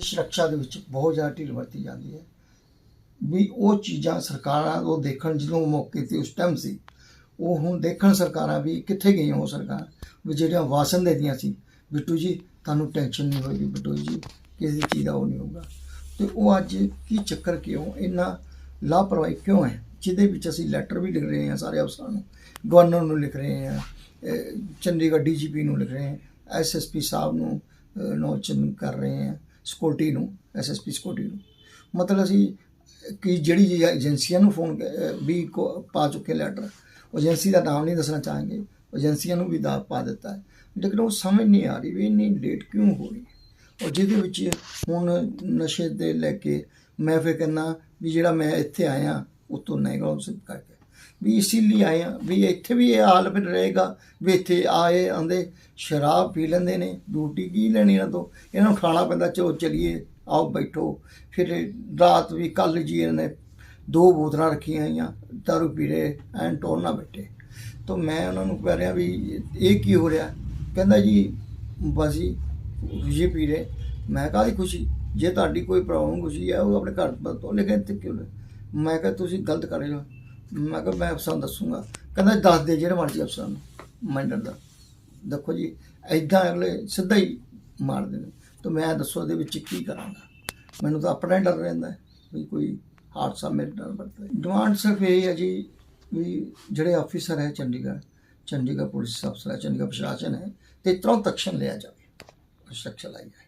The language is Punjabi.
ਸੁਰੱਖਿਆ ਦੇ ਵਿੱਚ ਬਹੁਤ ਜ਼ਿਆਦਾ ਢਿੱਲ ਵਰਤੀ ਜਾਂਦੀ ਹੈ। ਵੀ ਉਹ ਚੀਜ਼ਾਂ ਸਰਕਾਰਾਂ ਉਹ ਦੇਖਣ ਜਦੋਂ ਮੌਕੇ ਤੇ ਉਸ ਟਾਈਮ ਸੀ, ਉਹ ਹੁਣ ਦੇਖਣ ਸਰਕਾਰਾਂ ਵੀ ਕਿੱਥੇ ਗਈਆਂ ਉਹ ਸਰਕਾਰਾਂ, ਵੀ ਜਿਹੜੀਆਂ ਵਾਸਨ ਦੇ ਦੀਆਂ ਸੀ, ਬਿੱਟੂ ਜੀ, ਤੁਹਾਨੂੰ ਟੈਨਸ਼ਨ ਨਹੀਂ ਹੋਏਗੀ ਬਿੱਟੂ ਜੀ, ਕਿਸੇ ਚੀਜ਼ ਦਾ ਉਹ ਨਹੀਂ ਹੋਊਗਾ। ਤੇ ਉਹ ਅੱਜ ਕੀ ਚੱਕਰ ਕਿਉਂ ਇੰਨਾ ਲਾਪਰਵਾਹੀ ਕਿਉਂ ਹੈ, ਜਿਹਦੇ ਵਿੱਚ ਅਸੀਂ ਲੈਟਰ ਵੀ ਲਿਖ ਰਹੇ ਹਾਂ ਸਾਰੇ ਅਫਸਰਾਂ ਨੂੰ, ਗਵਰਨਰ ਨੂੰ ਲਿਖ ਰਹੇ ਹਾਂ, ਅਹ ਚੰਡੀਗੜ੍ਹ ਡੀਜੀਪੀ ਨੂੰ ਲਿਖ ਰਹੇ ਹਾਂ ਐਸਐਸਪੀ ਸਾਹਿਬ ਨੂੰ ਨੋਚਨ ਕਰ ਰਹੇ ਹਾਂ। ਸਿਕਿਉਰਿਟੀ ਨੂੰ ਐਸਐਸਪੀ ਸਕੋਟੀ ਨੂੰ। ਮਤਲਬ ਅਸੀਂ ਕਿ ਜਿਹੜੀ ਜੀ ਏਜੰਸੀਆਂ ਨੂੰ ਫੋਨ ਵੀ ਪਾ ਚੁੱਕੇ ਲੈਟਰ ਏਜੰਸੀ ਦਾ ਨਾਮ ਨਹੀਂ ਦੱਸਣਾ ਚਾਹਾਂਗੇ। ਏਜੰਸੀਆਂ ਨੂੰ ਵੀ ਦਾ ਪਾ ਦਿੱਤਾ ਹੈ। ਲੇਕਿਨ ਉਹ ਸਮਝ ਨਹੀਂ ਆ ਰਹੀ ਵੀ ਇੰਨੀ ਲੇਟ ਕਿਉਂ ਹੋ ਰਹੀ ਔਰ ਜਿਹਦੇ ਵਿੱਚ ਹੁਣ ਨਸ਼ੇ ਦੇ ਲੈ ਕੇ ਮੈਂ ਫਿਰ ਕਹਿੰਦਾ ਵੀ ਜਿਹੜਾ ਮੈਂ ਇੱਥੇ ਆਇਆ, ਉਤੋਂ ਨਹੀਂ ਗਾ ਕਰਕੇ। ਵੀ ਇਸੇ ਲਈ ਆਏ ਆਇਆ ਵੀ ਇੱਥੇ ਵੀ ਇਹ ਹਾਲ ਫਿਰ ਰਹੇਗਾ ਵੀ ਇੱਥੇ ਆਏ, ਆਂਦੇ, ਸ਼ਰਾਬ ਪੀ ਲੈਂਦੇ ਨੇ ਡਿਊਟੀ ਕੀ ਲੈਣੀ ਇਹਨਾਂ ਤੋਂ? ਇਹਨਾਂ ਨੂੰ ਖਾਣਾ ਪੈਂਦਾ, ਚਲੋ ਚਲੀਏ, ਆਓ ਬੈਠੋ। ਫਿਰ ਰਾਤ ਵੀ ਕੱਲ ਜੀ ਇਹਨਾਂ ਨੇ ਦੋ ਬੋਤਲਾਂ ਰੱਖੀਆਂ ਆਈਆਂ ਦਾਰੂ ਪੀ ਰਹੇ, ਐਨ ਟੋਰ ਨਾ ਬੈਠੇ। ਤਾਂ ਮੈਂ ਉਹਨਾਂ ਨੂੰ ਕਹਿ ਰਿਹਾ ਵੀ ਇਹ ਕੀ ਹੋ ਰਿਹਾ? ਕਹਿੰਦਾ ਜੀ, ਬਸ ਜੀ ਖੁਸ਼ੀ ਪੀ ਰਹੇ। ਮੈਂ ਕਾਹਦੀ ਖੁਸ਼ੀ? ਜੇ ਤੁਹਾਡੀ ਕੋਈ ਪ੍ਰੋਬਲਮ, ਖੁਸ਼ੀ ਹੈ, ਉਹ ਆਪਣੇ ਘਰ ਤੋਂ ਲੇਕਿਨ ਇੱਥੇ ਕਿਉਂ ਲੈ ਮੈਂ ਕਿਹਾ, ਤੁਸੀਂ ਗਲਤ ਕਰ ਰਹੇ ਹੋ। ਮੈਂ ਕਿਹਾ ਮੈਂ ਅਫਸਰਾਂ ਨੂੰ ਦੱਸੂਗਾ। ਕਹਿੰਦਾ ਦੱਸ ਦੇ ਜਿਹੜੇ ਮਰਜ਼ੀ ਅਫਸਰਾਂ ਨੂੰ ਮੈਂ ਦਾ। ਦੇਖੋ ਜੀ ਐਦਾਂ ਅਗਲੇ ਸਿੱਧਾ ਹੀ ਮਾਰਦੇ ਨੇ ਤਾਂ ਮੈਂ ਦੱਸੋ ਇਹਦੇ ਵਿੱਚ ਕੀ ਕਰਾਂਗਾ। ਮੈਨੂੰ ਤਾਂ ਆਪਣਾ ਹੀ ਡਰ ਰਹਿੰਦਾ ਵੀ ਕੋਈ ਹਾਦਸਾ ਮੇਰੇ ਨਾਲ ਵਰਤੇ ਡਿਮਾਂਡ ਸਿਰਫ ਇਹ ਹੈ ਜੀ ਵੀ ਜਿਹੜੇ ਆਫੀਸਰ ਹੈ ਚੰਡੀਗੜ੍ਹ ਚੰਡੀਗੜ੍ਹ ਪੁਲਿਸ ਅਫਸਰ ਹੈ, ਚੰਡੀਗੜ੍ਹ ਪ੍ਰਸ਼ਾਸਨ ਹੈ, ਤੇ ਤੁਰੰਤ ਐਕਸ਼ਨ ਲਿਆ ਜਾਵੇ। ਸੁਰੱਖਿਆ ਲਈ ਜਾਵੇ